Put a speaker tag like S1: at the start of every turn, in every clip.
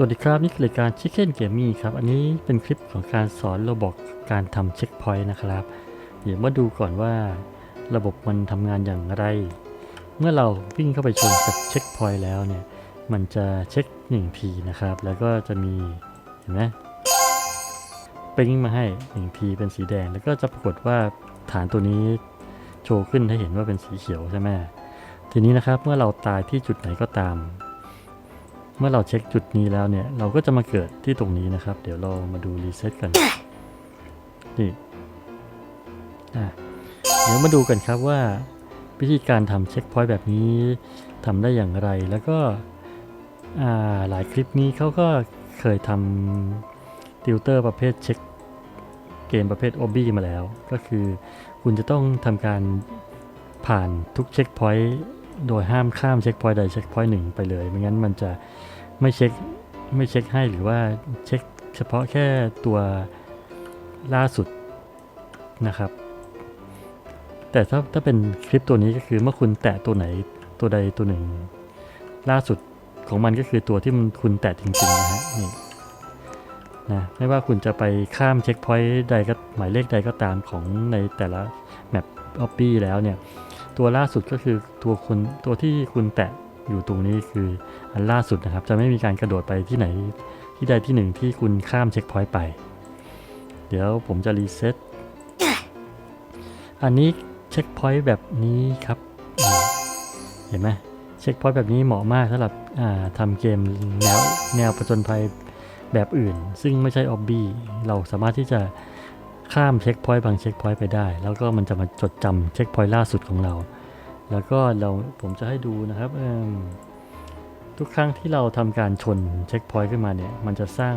S1: สวัสดีครับ นี่คือรายการ Chicken Gaming ครับ อันนี้เป็นคลิปของการสอนระบบการทำเช็คพอยต์นะครับ เดี๋ยวมาดูก่อนว่า ระบบมันทำงานอย่างไร เมื่อเราวิ่งเข้าไปชนกับเช็คพอยต์แล้วเนี่ย มันจะเช็ค1ทีนะครับ แล้วก็จะมีเห็นไหมปิ้งมาให้1ทีเป็นสีแดง แล้วก็จะปรากฏว่าฐานตัวนี้โชว์ขึ้นให้เห็นว่าเป็นสีเขียวใช่ไหมทีนี้นะครับเมื่อเราตายที่จุดไหนก็ตาม เมื่อเราเช็คจุดนี้แล้วเนี่ย เราก็จะมาเกิดที่ตรงนี้นะครับ เดี๋ยวเรามาดูรีเซ็ตกันนี่อะเดี๋ยวมาดูกันครับว่าวิธีการทำเช็คพอยต์แบบนี้ทำได้อย่างไรแล้วก็อ่าหลายคลิปนี้เขาก็เคยทำติวเตอร์ประเภทเช็คเกมประเภทโอบี้มาแล้ว ก็คือคุณจะต้องทำการผ่านทุกเช็คพอยต์ โดยห้ามข้ามเช็คพอยต์ใดเช็คพอยต์หนึ่งไปเลย ไม่งั้นมันจะไม่เช็คไม่เช็คให้หรือว่าเช็คเฉพาะแค่ตัวล่าสุดนะครับ แต่ถ้าถ้าเป็นคลิปตัวนี้ก็คือเมื่อคุณแตะตัวไหนตัวใดตัวหนึ่ง ล่าสุดของมันก็คือตัวที่มันคุณแตะจริงๆนะฮะนี่นะไม่ว่าคุณจะไปข้ามเช็คพอยต์ใดก็หมายเลขใดก็ตามของในแต่ละแมปออปปี้แล้วเนี่ย ตัวล่าสุดก็คือตัวคุณตัวที่คุณแตะอยู่ตรงนี้คืออันล่าสุดนะครับ จะไม่มีการกระโดดไปที่ไหนที่ใดที่หนึ่งที่คุณข้ามเช็คพอยต์ไป เดี๋ยวผมจะรีเซ็ตอันนี้เช็คพอยต์แบบนี้ครับ เห็นไหมเช็คพอยต์แบบนี้เหมาะมากสำหรับอ่าทำเกมแนวแนวผจญภัยแบบอื่น ซึ่งไม่ใช่ออบบี้เราสามารถที่จะ ข้ามเช็คพอยต์บางเช็คพอยต์ไปได้ แล้วก็มันจะมาจดจำเช็คพอยต์ล่าสุดของเรา แล้วก็เราผมจะให้ดูนะครับทุกครั้งที่เราทำการชนเช็คพอยต์ขึ้นมาเนี่ย มันจะสร้าง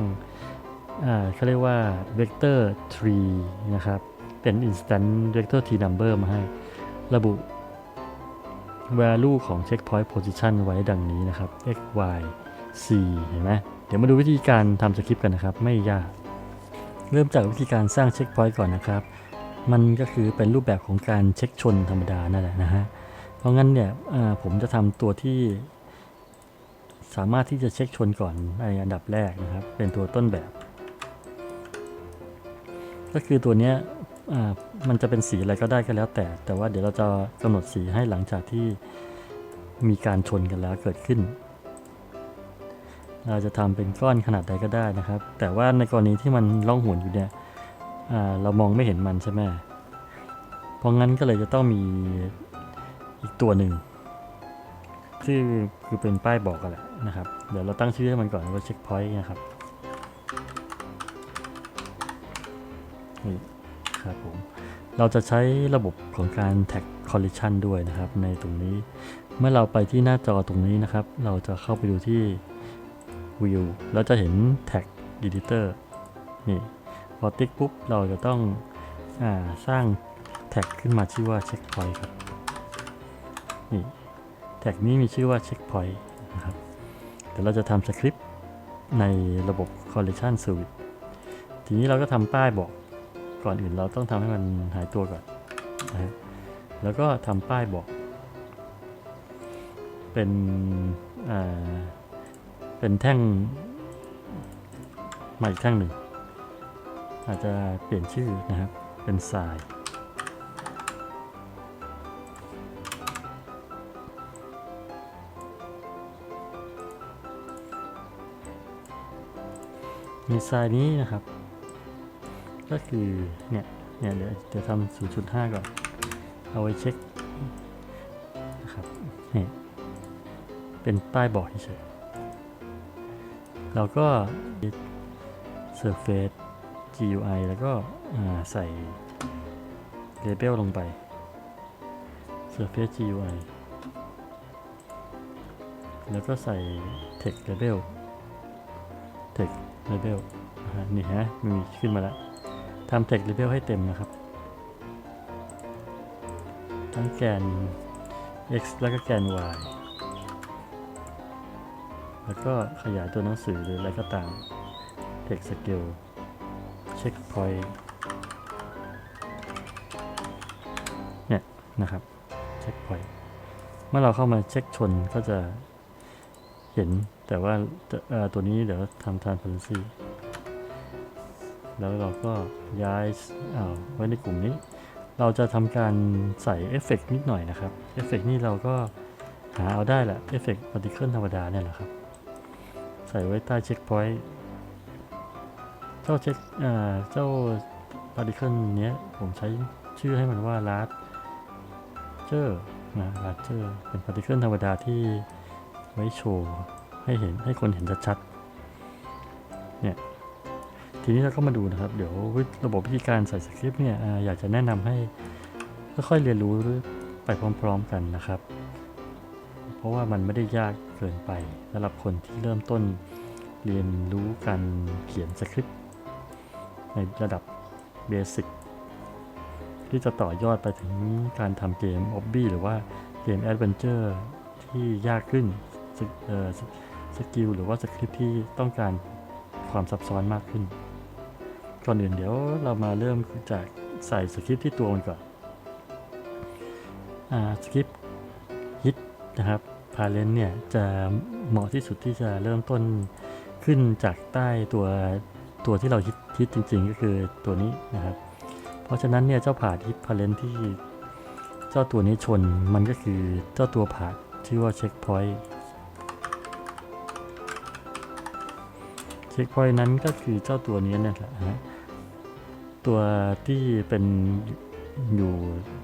S1: อ่าเขาเรียกว่า vector tree นะครับ เป็น instant vector t number มาให้ ระบุ value ของ checkpoint position ไว้ดังนี้นะครับ x y c เห็นไหมเดี๋ยวมาดูวิธีการทำสคริปต์กันนะครับ ไม่ยาก เริ่มจากวิธีการสร้างเช็คพอยต์ก่อนนะครับ มันก็คือเป็นรูปแบบของการเช็คชนธรรมดานั่นแหละนะฮะ เพราะงั้นเนี่ยผมจะทำตัวที่ สามารถที่จะเช็คชนก่อนในอันดับแรกนะครับ เป็นตัวต้นแบบ ก็คือตัวเนี้ยมันจะเป็นสีอะไรก็ได้ก็แล้วแต่ แต่ว่าเดี๋ยวเราจะกำหนดสีให้หลังจากที่มีการชนกันแล้วเกิดขึ้น เราจะทำเป็นก้อนขนาดใดก็ได้นะครับ แต่ว่าในกรณีที่มันล่องหนอยู่เนี่ยเรามองไม่เห็นมันใช่ไหมเพราะงั้นก็เลยจะต้องมีอีกตัวหนึ่งที่คือเป็นป้ายบอกกันแหละนะครับ เดี๋ยวเราตั้งชื่อให้มันก่อนว่าเช็คพอยต์นะครับนี่ครับผมเราจะใช้ระบบของการแท็ก collision ด้วยนะครับ ในตรงนี้เมื่อเราไปที่หน้าจอตรงนี้นะครับ เราจะเข้าไปดูที่ view แล้วจะเห็น tag editor นี่พอติ๊กปุ๊บเราจะต้องอาสร้างแท็กขึ้นมาชื่อว่า checkpoint ครับ นี่แท็กนี้มีชื่อว่า checkpoint นะครับเดี๋ยวเราจะทำสคริปต์ในระบบ collision service ทีนี้เราก็ทำป้ายบอกก่อนอื่นเราต้องทำให้มันหายตัวก่อนนะฮะแล้วก็ทำป้ายบอก เป็นอ่า เป็นแท่งใหม่แท่งหนึ่ง อาจจะเปลี่ยนชื่อนะครับ เป็นสาย มีทรายนี้นะครับ ก็คือเนี่ย เนี่ยเดี๋ยวเดี๋ยวทำ0.5 ก่อน เอาไว้เช็คนะครับนี่เป็นป้ายบอกเฉย เราก็ surface GUI แล้วก็ใส่ label ลงไป surface GUI แล้วก็ใส่ text label text label นี่ฮะมันมีขึ้นมาแล้วทำ text label ให้เต็มนะครับ ทั้งแกน x แล้วก็แกน y แล้วก็ขยายตัวหนังสือหรืออะไรก็ตาม text scale checkpoint เนี่ยนะครับ checkpoint เมื่อเราเข้ามาเช็คชนก็จะเห็นแต่ว่าตัวนี้เดี๋ยวทำ transparency แล้วเราก็ย้ายอ้าไว้ในกลุ่มนี้ เราจะทำการใส่เอฟเฟกนิดหน่อยนะครับ เอฟเฟกนี่เราก็หาเอาได้แหละ เอฟเฟกปฏิเคิลธรรมดาเนี่ยแหละครับ ใส่ไว้ใต้เช็คพอยต์เจ้าเช็คอ่าเจ้าปฏิเคิลเนี้ยผมใช้ชื่อให้มันว่าลาร์เจอร์นะลาร์เจอร์เป็นปฏิเคิลธรรมดาที่ไว้โชว์ให้เห็นให้คนเห็นชัดๆเนี่ยทีนี้เราก็มาดูนะครับ เดี๋ยวระบบวิธีการใส่สคริปต์เนี่ยออยากจะแนะนำให้ค่อยๆเรียนรู้ไปพร้อม ๆ กันนะครับ เพราะว่ามันไม่ได้ยากเกินไปสำหรับคนที่เริ่มต้นเรียนรู้การเขียนสคริปต์ในระดับเบสิกที่จะต่อยอดไปถึงการทำเกม o b บี้หรือว่าเกมแอดเวนเจอร์ที่ยากขึ้นสส,สกิลหรือว่าสคริปต์ที่ต้องการความซับซ้อนมากขึ้น ก่อนอื่นเดี๋ยวเรามาเริ่มจากใส่สคริปต์ที่ตัวมันก่อนอสคริปต์ฮิตนะครับ พาเลนเนี่ยจะเหมาะที่สุดที่จะเริ่มต้นขึ้นจากใต้ตัวตัวที่เราฮิตฮิตจริง ๆ ก็คือตัวนี้นะครับ เพราะฉะนั้นเนี่ยเจ้าผาดฮิพาเลนที่เจ้าตัวนี้ชนมันก็คือเจ้าตัวผาชื่อว่าเช็คพอยต์เช็คพอยต์นั้นก็คือเจ้าตัวนี้เนี่ยแหละฮะตัวที่เป็นอยู่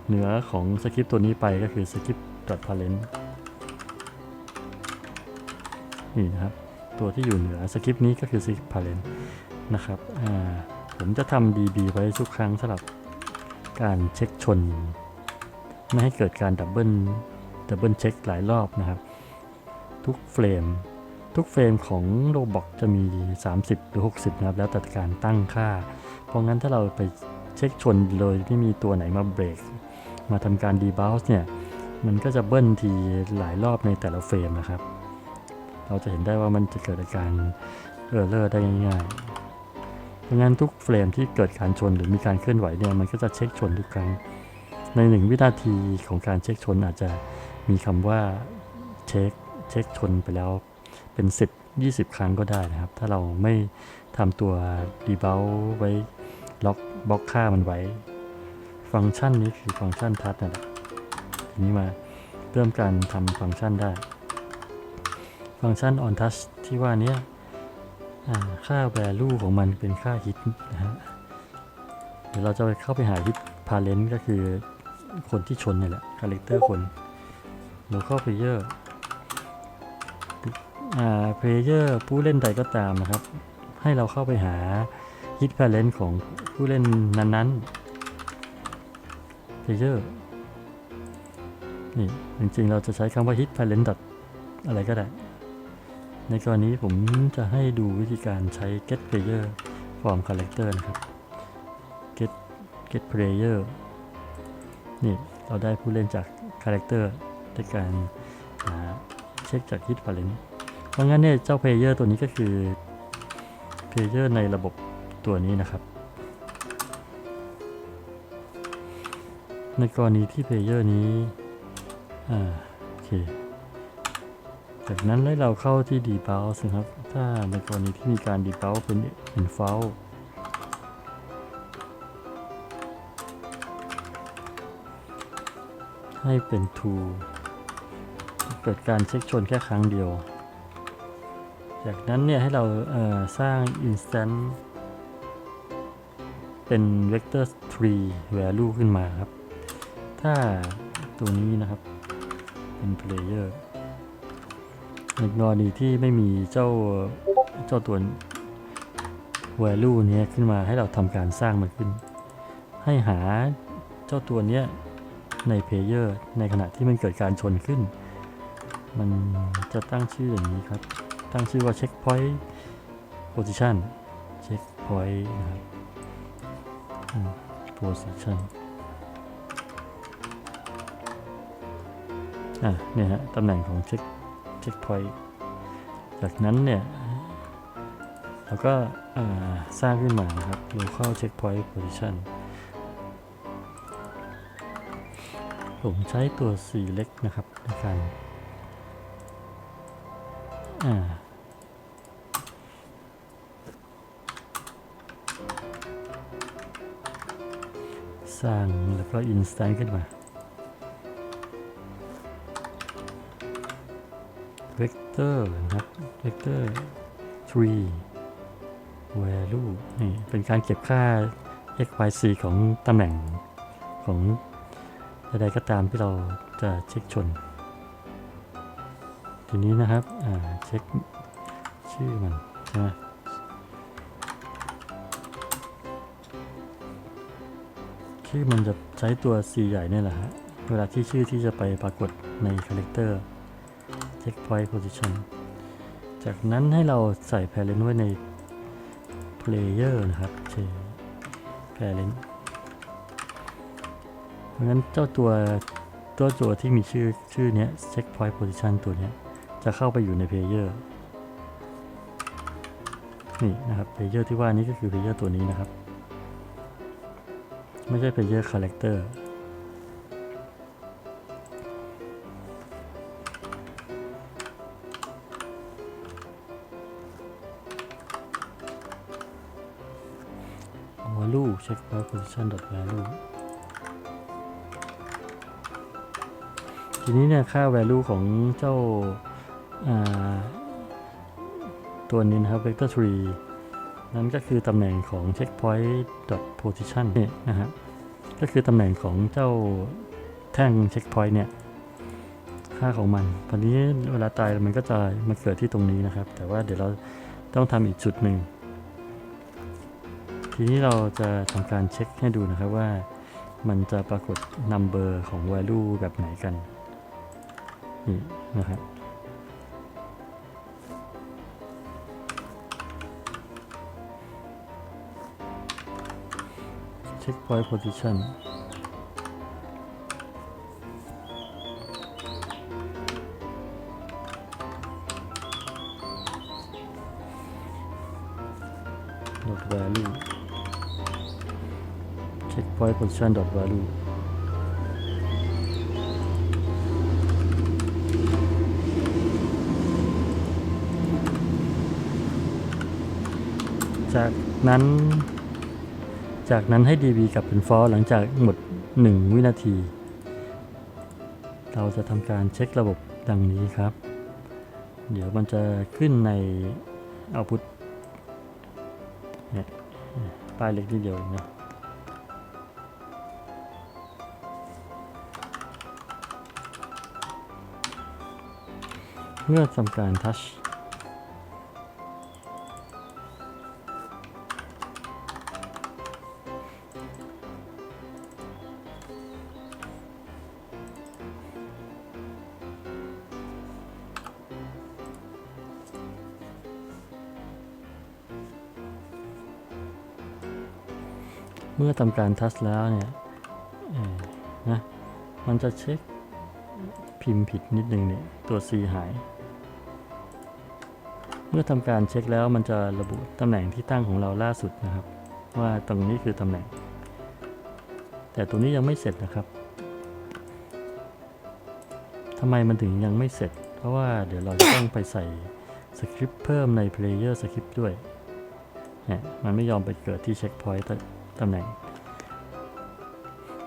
S1: เหนือของสคริปต์ตัวนี้ไปก็คือ script parent นี่นะครับ ตัวที่อยู่เหนือสคริปต์นี้ก็คือ script parent นะครับผมจะทำ db ไว้ทุกครั้งสำหรับการเช็คชน ไม่ให้เกิดการดับเบิลดับเบิลเช็คหลายรอบนะครับ ทุกเฟรม ทุกเฟรมของโรบอกจะมี 30 หรือ 60 นะครับ แล้วแต่การตั้งค่า เพราะงั้นถ้าเราไปเช็คชนเลยไม่มีตัวไหนมาเบรก มาทำการดีบ u ล c ์เนี่ย มันก็จะเบิ้ลทีหลายรอบในแต่ละเฟรมนะครับ เราจะเห็นได้ว่ามันจะเกิดอาการเออร์เลอร์ได้ง่ายๆเพราะงั้นทุกเฟรมที่เกิดการชนหรือมีการเคลื่อนไหวเนี่ยมันก็จะเช็คชนทุกครั้ง ในหนึ่งวินาทีของการเช็คชนอาจจะมีคำว่าเช็คเช็คชนไปแล้วเป็น 10 20 ครั้งก็ได้นะครับ ถ้าเราไม่ทำตัว debug ไว้ล็อกบล็อกค่ามันไว้ ฟังก์ชันนี้คือฟังก์ชันทัชนั่นแหละทีนี้มาเริ่มการทำฟังก์ชันได้ ฟังก์ชัน on touch ที่ว่านี้ค่าค่า value ของมันเป็นค่า hit นะฮะ เดี๋ยวเราจะไปเข้าไปหา hit parent ก็คือคนที่ชนนี่แหละ character คน local player อ่า player ผู้เล่นใดก็ตามนะครับ ให้เราเข้าไปหา hit parent ของผู้เล่นนั้นๆ player นี่ จริงๆ เราจะใช้คำว่า hit parent ดอะไรก็ได้ ในกรณีผมจะให้ดูวิธีการใช้ get player from character นะครับ get get player นี่เราได้ผู้เล่นจาก character ในการหาเช็คจาก hit parent เพราะงั้นเนี่ยเจ้า player ตัวนี้ก็คือ player ในระบบตัวนี้นะครับ ในกรณีที่ player นี้ อ่า โอเค จากนั้นให้เราเข้าที่ debug นะครับ ถ้าในกรณีที่มีการ debug เป็น info ให้เป็น true เกิดการเช็คชนแค่ครั้งเดียว จากนั้นเนี่ยให้เราเสร้าง instant เป็น vector tree value ขึ้นมาครับ ถ้าตัวนี้นะครับ เป็น player ในกรณีที่ไม่มีเจ้าเจ้าตัว value เนี้ยขึ้นมาให้เราทำการสร้างมันขึ้น ให้หาเจ้าตัวเนี้ยใน player ในขณะที่มันเกิดการชนขึ้น มันจะตั้งชื่ออย่างนี้ครับ ตั้งชื่อว่า checkpoint position checkpoint นะครับอืม position อะเนี่ยฮะตำแหน่งของ check checkpoint จากนั้นเนี่ยเราก็าสร้างขึ้นมานะครับ local checkpoint position ผมใช้ตัว select นะครับในการอ่าสร้างแล้วก็ instance ขึ้นมา vector นะครับ vector tree value นี่เป็นการเก็บค่า x y z ของตำแหน่งของใดๆก็ตามที่เราจะเช็คชน ทีนี้นะครับเช็คชื่อมันใช่ไหมชื่อมันจะใช้ตัว C ใหญ่เนี่ยแหละฮะเวลาที่ชื่อที่จะไปปรากฏในคาแรคเตอร์ Check Point position จากนั้นให้เราใส่ parent ไว้ใน player นะครับ J parent เพราะฉะนั้นเจ้าตัวตัวตัวที่มีชื่อชื่อเนี้ย checkpoint position ตัวเนี้ยจะเข้าไปอยู่ใน player นี่นะครับ player ที่ว่านี้ก็คือ player ตัวนี้นะครับ ไม่ใช่ player character value check point position dot value ทีนี้เนี่ยค่า value ของเจ้าาตัวนี้นะครับ vector tree นั่นก็คือตำแหน่งของ checkpoint dot position เนี่ยนะฮะก็คือตำแหน่งของเจ้าแท่ง checkpoint เนี่ยค่าของมันตอนนี้เวลาตายมันก็จะมาเกิดที่ตรงนี้นะครับ แต่ว่าเดี๋ยวเราต้องทำอีกจุดหนึ่ง ทีนี้เราจะทำการเช็คให้ดูนะครับว่ามันจะปรากฏ number ของ value แบบไหนกัน นี่นะครับเช็ค point position point position dot value จากนั้น จากนั้นให้ db กลับเป็น false หลังจากหมด 1 วินาที เราจะทำการเช็คระบบดังนี้ครับ เดี๋ยวมันจะขึ้นใน output ป้ายเล็กนิดเดียวเองนะ เมื่อทำการ touch เมื่อทำการทัชแล้วเนี่ยนะ มันจะเช็คพิมพ์ผิดนิดนึงเนี่ย ตัว C หาย เมื่อทำการเช็คแล้วมันจะระบุตำแหน่งที่ตั้งของเราล่าสุดนะครับ ว่าตรงนี้คือตำแหน่ง แต่ตรงนี้ยังไม่เสร็จนะครับทำไมมันถึงยังไม่เสร็จ เพราะว่าเดี๋ยวเราจะต้องไปใส่สคริปต์เพิ่มใน Player Script ด้วยเนี่ยมันไม่ยอมไปเกิดที่เช็คพอยต์ตำแหน่ง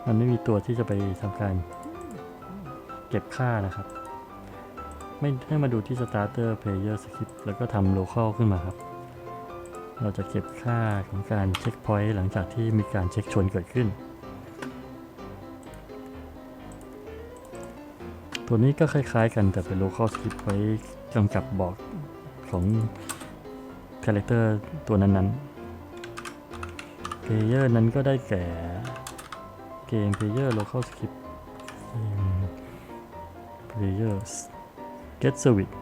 S1: มันไม่มีตัวที่จะไปทำการเก็บค่านะครับ ไม่ให้มาดูที่ starter player script แล้วก็ทำ local ขึ้นมาครับ เราจะเก็บค่าของการเช็คพอยต์หลังจากที่มีการเช็คชนเกิดขึ้น ตัวนี้ก็คล้ายๆกันแต่เป็น local script ไว้กำกับบอกของ character ตัวนั้นๆ player นั้นก็ได้แก่เกม player local script เกม players get service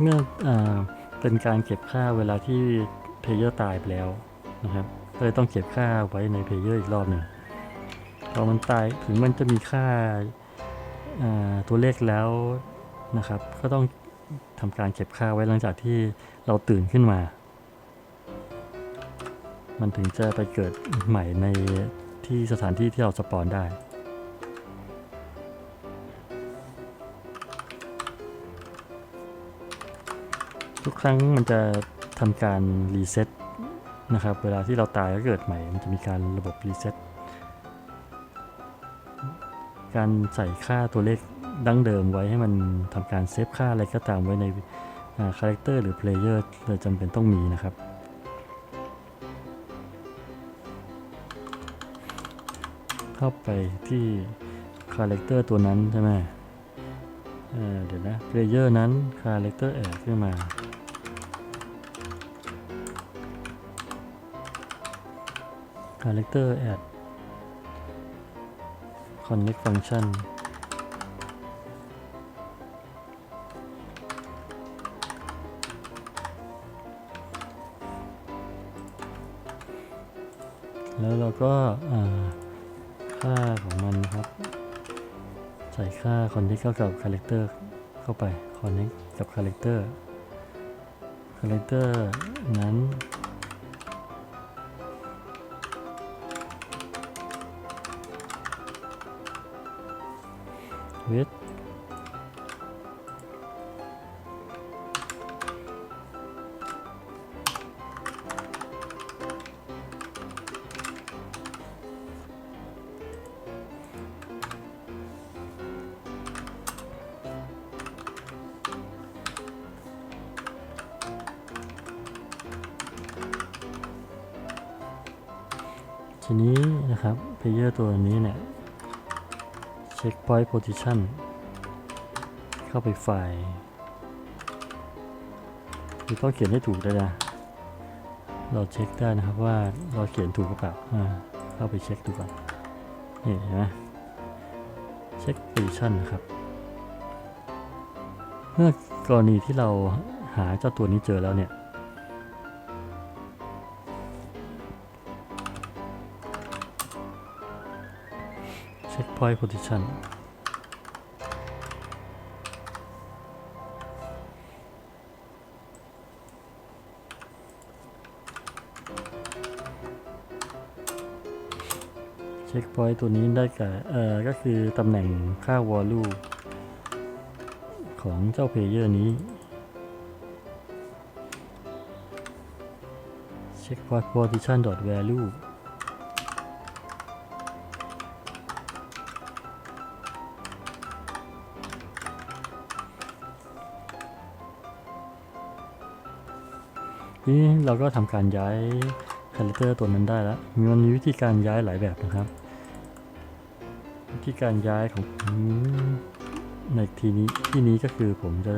S1: เมื่ออเป็นการเก็บค่าเวลาที่เพลเยอร์ตายไปแล้วนะครับก็เลยต้องเก็บค่าไว้ในเพลเยอร์อีกรอบหนึ่งพอมันตายถึงมันจะมีค่า ตัวเลขแล้วนะครับ ก็ต้องทำการเก็บค่าไว้หลังจากที่เราตื่นขึ้นมา มันถึงจะไปเกิดใหม่ในที่สถานที่ที่เราสปอนได้ทุกครั้งมันจะทำการรีเซ็ตนะครับ เวลาที่เราตายก็เกิดใหม่ มันจะมีการระบบรีเซ็ต การใส่ค่าตัวเลขดั้งเดิมไว้ให้มันทำการเซฟค่าอะไรก็ตามไว้ในคาแรคเตอร์หรือเพลเยอร์เลยจำเป็นต้องมีนะครับเข้าไปที่คาแรคเตอร์ตัวนั้นใช่ไหมเเดี๋ยวนะเพลเยอร์นั้นคาแรคเตอร์แอดขึ้นมา character add connect function แล้วเราก็าค่าของมันนะครับ ใส่ค่า connect เข้ากับ character เข้าไป connect กับ character character นั้น with ทีนี้นะครับ player ตัวนี้เนี่ย checkpoint position เข้าไปไฟล์คือต้องเขียนให้ถูกด้วยนะ เราเช็คได้นะครับว่าเราเขียนถูกหรือเปล่าอ่าเข้าไปเช็คดูก่อนนี่เห็นไหมเช็ค position นะครับ เมื่อกรณีที่เราหาเจ้าตัวนี้เจอแล้วเนี่ย checkpoint position เช็คพอยต์ตัวนี้ได้กับเอ่อก็คือตำแหน่งค่าวอลลุ่ของเจ้าเพลเยอร์นี้เช็คพอยต์ position dot value นี่เราก็ทำการย้ายคาแรคเตอร์ตัวนั้นได้แล้วมันมีวิธีการย้ายหลายแบบนะครับ วิธีการย้ายของในทีนี้ที่นี้ก็คือผมจะ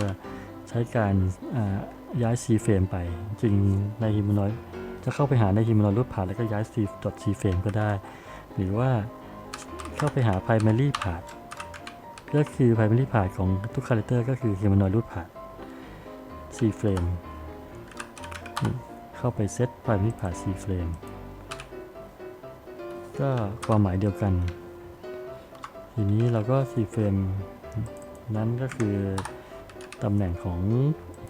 S1: ใช้การย้าย C frame ไป จริงในฮิมานอยจะเข้าไปหาในฮิมานอยรูปผ่านแล้วก็ย้าย C dot C frame ก็ได้ หรือว่าเข้าไปหา primary path ก็คือ primary path ของทุกคาแรคเตอร์ก็คือฮิมานอยรูปผ่าน C frame เข้าไปเซต primary path C frame ก็ความหมายเดียวกัน ทีนี้เราก็ C frame นั้นก็คือตำแหน่งของ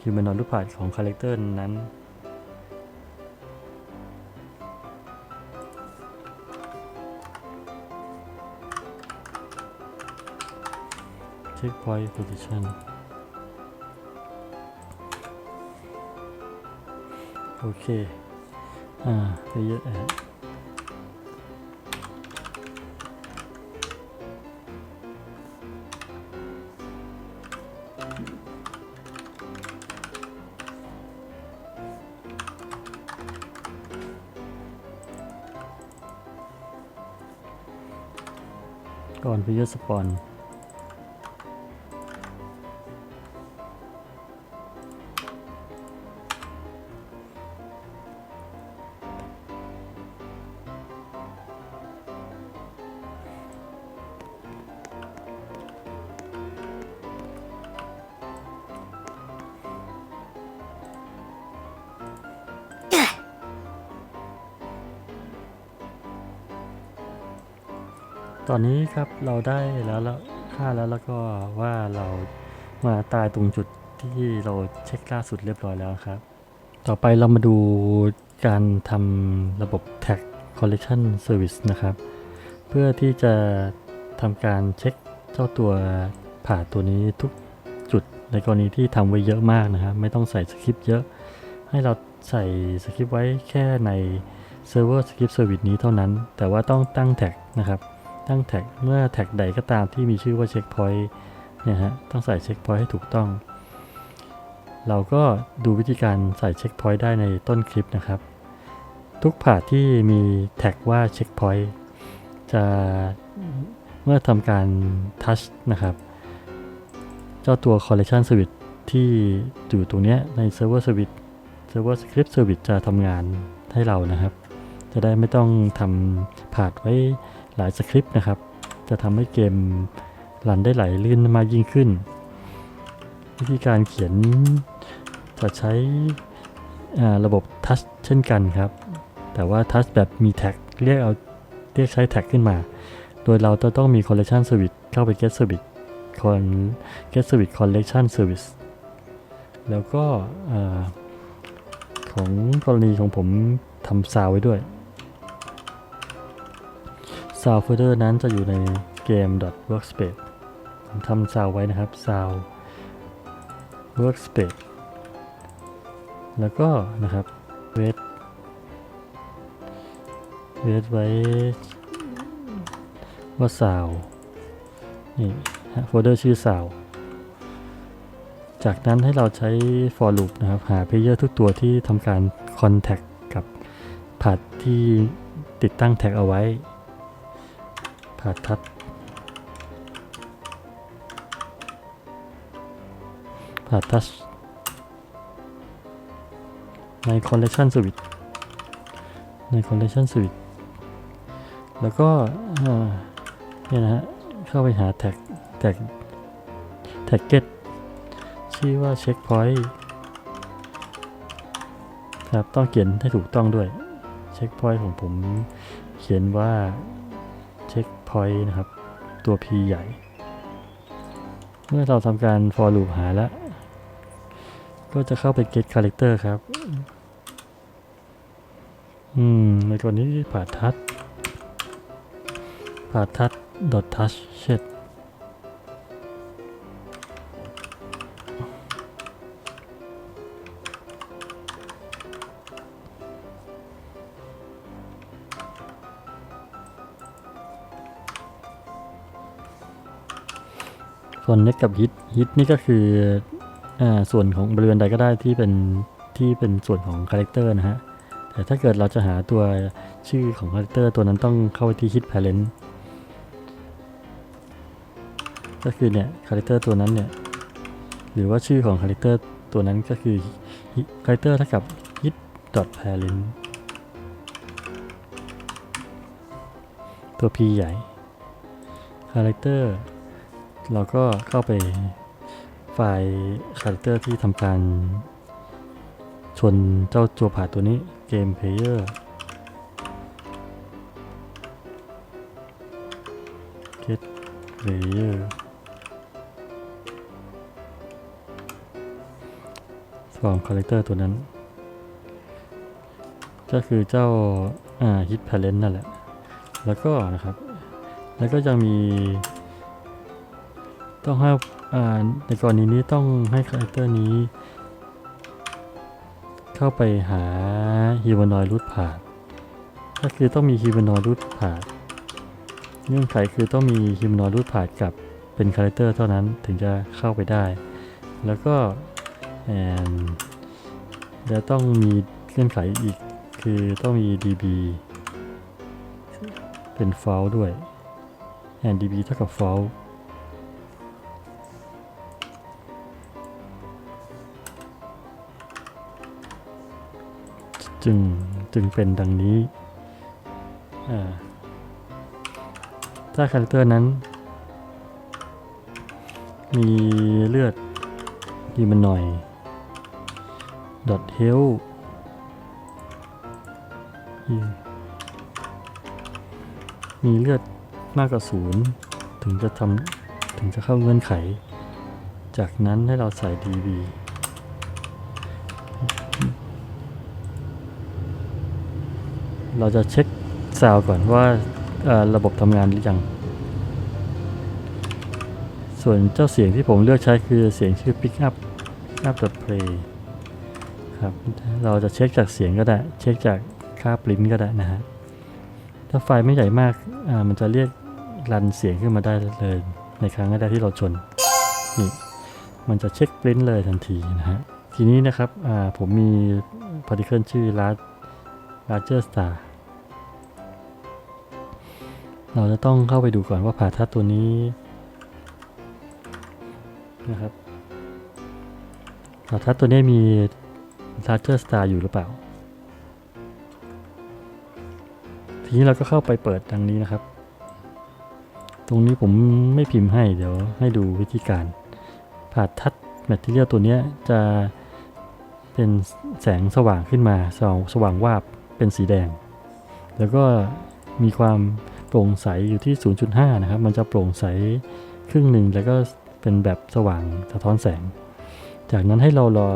S1: humanoid รูปภาของคาแรคเตอร์นั้น checkpoint position โอเค อ่าจะเยอะก่อนพิยสปอน ครับเราได้แล้วแล้วฆ่าแล้วแล้วก็ว่าเรามาตายตรงจุดที่เราเช็คล่าสุดเรียบร้อยแล้วครับ ต่อไปเรามาดูการทำระบบ Tag Collection Service นะครับ เพื่อที่จะทำการเช็คเจ้าตัวผ่าตัวนี้ทุกจุดในกรณีที่ทำไว้เยอะมากนะครับไม่ต้องใส่สคริปต์เยอะ ให้เราใส่สคริปต์ไว้แค่ใน Server Script Service นี้เท่านั้น แต่ว่าต้องตั้งแท็กนะครับ ตั้งแท็กเมื่อแท็กใดก็ตามที่มีชื่อว่า Checkpoint เนี่ยฮะต้องใส่ Checkpoint ให้ถูกต้อง เราก็ดูวิธีการใส่ Checkpoint ได้ในต้นคลิปนะครับ ทุกผ่าที่มีแท็กว่า Checkpoint จะเมื่อทำการ touch นะครับ เจ้าตัว collection service ที่อยู่ตรงเนี้ยใน server service server script service จะทำงานให้เรานะครับ จะได้ไม่ต้องทำผานไว้ หลายสคริปต์นะครับ จะทำให้เกมรันได้ไหลลื่นมากยิ่งขึ้น วิธีการเขียนจะใช้ระบบ touch เช่นกันครับ แต่ว่า touch แบบมีแท็กเรียกเอาเรียกใช้แท็กขึ้นมา โดยเราจะต้องมี collection service เข้าไป get service con get service collection service แล้วก็อของกรณีของผมทำซาวไว้ด้วย ซาวโฟลเดอร์นั้นจะอยู่ในเกม .workspace ผมทำซาวไว้นะครับซาว workspace แล้วก็นะครับเวทเวทไว้ว่าซาวนี่โฟลเดอร์ชื่อซาวจากนั้นให้เราใช้ for loop นะครับ หา player ทุกตัวที่ทำการ contact กับผัดที่ติดตั้งแท็กเอาไว้ ผัดทัดผัดทัชใน collection service ใน collection service แล้วก็เนี่ยนะฮะ เข้าไปหาแท็กแท็กแท็กเก็ตชื่อว่า checkpoint ครับ ต้องเขียนให้ถูกต้องด้วย checkpoint ของผมเขียนว่า point นะครับ ตัว P ใหญ่ เมื่อเราทำการ for loop หาแล้ว ก็จะเข้าไป get character ครับ อืม ในกรณีผ่าทัดผ่าทัด dot touch เส่วน next กับ hit hit นี่ก็คืออ่าส่วนของบริเวณใดก็ได้ที่เป็นที่เป็นส่วนของคาแรคเตอร์นะฮะ แต่ถ้าเกิดเราจะหาตัวชื่อของคาแรคเตอร์ตัวนั้นต้องเข้าไปที่ hit parent ก็คือเนี่ยคาแรคเตอร์ตัวนั้นเนี่ยหรือว่าชื่อของคาแรคเตอร์ตัวนั้นก็คือคาแรคเตอร์เท่ากับ hit dot parent ตัว p ใหญ่คาแรคเตอร์ เราก็เข้าไปไฟล์คาแรคเตอร์ที่ทำการ ชนเจ้าตัวผ่าตัวนี้เกมเพลเยอร์ get player ของคาแรคเตอร์ตัวนั้น ก็คือเจ้าอ่า hit parent นั่นแหละ แล้วก็นะครับ แล้วก็จะมี ต้องให้อ่าในกรณีนี้ต้องให้คาแรคเตอร์นี้ เข้าไปหาฮิว a นอยรูทผ่าก็คือต้องมีฮิว a นอยรูทผ่าเงื่อนไขคือต้องมีฮิว a นอยรูทผ่ากับเป็นคาแรคเตอร์เท่านั้นถึงจะเข้าไปได้ แล้วก็แอนจะต้องมีเงื่อนไขอีกคือต้องมี db เป็น false ด้วย and db เท่ากับ false จึงจึงเป็นดังนี้ ถ้าคาแรคเตอร์นั้น มีเลือดดีมันหน่อย dot h e l มีเลือดมากกว่าศูนย์ถึงจะทำถึงจะเข้าเงื่อนไข จากนั้นให้เราใส่ db เราจะเช็คซาวก่อนว่าระบบทำงานหรือยัง ส่วนเจ้าเสียงที่ผมเลือกใช้คือเสียงชื่อ pick up up play ครับ เราจะเช็คจากเสียงก็ได้ เช็คจากค่าปริ้นก็ได้นะฮะ ถ้าไฟล์ไม่ใหญ่มาก มันจะเรียกรันเสียงขึ้นมาได้เลยในครั้งแรกที่เราชน นี่ มันจะเช็คปริ้นเลยทันทีนะฮะ ทีนี้นะครับผมมี particle ชื่อ large larger star เราจะต้องเข้าไปดูก่อนว่าผ่าทัดตัวนี้นะครับผ่าทัดตัวนี้มี larger star อยู่หรือเปล่า ทีนี้เราก็เข้าไปเปิดดังนี้นะครับ ตรงนี้ผมไม่พิมพ์ให้เดี๋ยวให้ดูวิธีการ ผ่าทัดแมทเทียลตัวนี้จะเป็นแสงสว่างขึ้นมาสว่างสว่างวาบ เป็นสีแดง แล้วก็มีความโปร่งใสอยู่ที่ 0.5 นะครับ มันจะโปร่งใสครึ่งหนึ่งแล้วก็เป็นแบบสว่างสะท้อนแสง จากนั้นให้เรารอ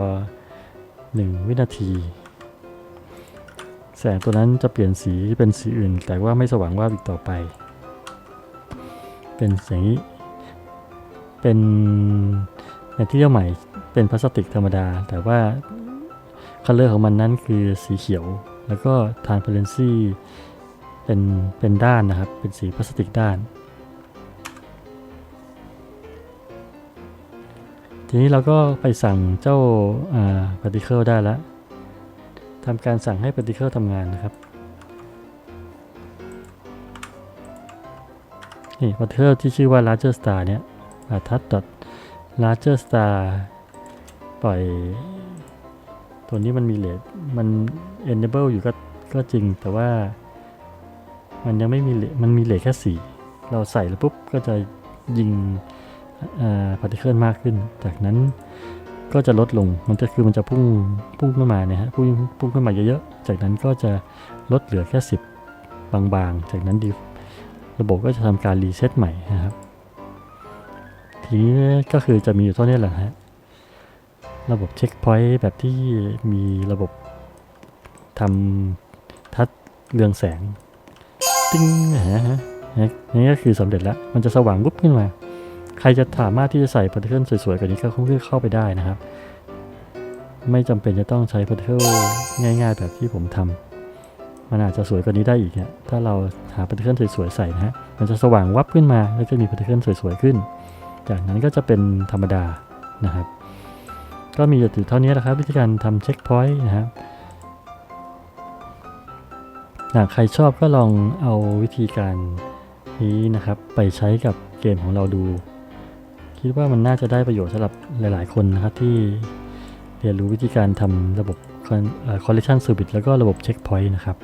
S1: 1 วินาที แสงตัวนั้นจะเปลี่ยนสีเป็นสีอื่น แต่ว่าไม่สว่างว่าอีกต่อไป เป็นสีเป็นในที่เรียกใหม่เป็นพลาสติกธรรมดา แต่ว่าคัลเลอร์ของมันนั้นคือสีเขียว แล้วก็ทานเพลนซี่เป็นเป็นด้านนะครับ เป็นสีพลาสติกด้าน ทีนี้เราก็ไปสั่งเจ้าอ่า particle ได้แล้วทำการสั่งให้ particle ทำงานนะครับนี่ particle ที่ชื่อว่า larger star เนี่ยอาทัด dot larger star ปล่อย ตัวนี้มันมีเลทมัน enable อยู่ก็ก็จริงแต่ว่า มันยังไม่มีเลทมันมีเลทแค่ 4 เราใส่แล้วปุ๊บก็จะยิงอ่า particle มากขึ้น จากนั้นก็จะลดลง มันจะคือมันจะพุ่งพุ่งขึ้นมาเนี่ยฮะ พุ่งพุ่งขึ้นมาเยอะๆ จากนั้นก็จะลดเหลือแค่ 10 บางๆ จากนั้นดิระบบก็จะทำการรีเซ็ตใหม่นะครับ ทีนี้ก็คือจะมีอยู่เท่านี้แหละฮะ ระบบเช็คพอยต์แบบที่มีระบบทำทัดเรืองแสง ติ้งนะฮะฮะนี่ก็คือสำเร็จแล้ว มันจะสว่างวุบขึ้นมา ใครจะสามารถที่จะใส่พาร์ติเคิลสวยๆกว่านี้ก็คงเข้าไปได้นะครับ ไม่จำเป็นจะต้องใช้พาร์ติเคิลง่ายๆ แบบที่ผมทำมันอาจจะสวยกว่านี้ได้อีกเนี่ยถ้าเราหาพาร์ติเคิลสวยๆใส่นะฮะมันจะสว่างวับขึ้นมาแล้วก็มีพาร์ติเคิลสวยๆขึ้น จากนั้นก็จะเป็นธรรมดานะครับ ก็มีอยู่เท่านี้แหละครับ วิธีการทำเช็คพอยต์นะครับหากใครชอบก็ลองเอาวิธีการนี้นะครับ ไปใช้กับเกมของเราดู คิดว่ามันน่าจะได้ประโยชน์สำหรับหลาย ๆ คนนะครับที่เรียนรู้วิธีการทำระบบ collection service แล้วก็ระบบเช็คพอยต์นะครับ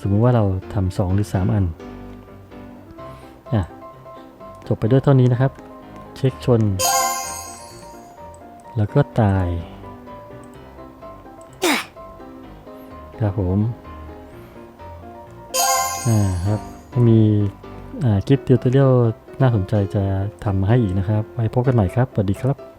S1: สมมติว่าเราทำ2หรือ 3 อันอะจบไปด้วยเท่านี้นะครับ เช็คชน แล้วก็ตาย ครับผมอ่าครับมีอ่าคลิปติวเตอร์เรียลน่าสนใจจะทำมาให้อีกนะครับ ไว้พบกันใหม่ครับ สวัสดีครับ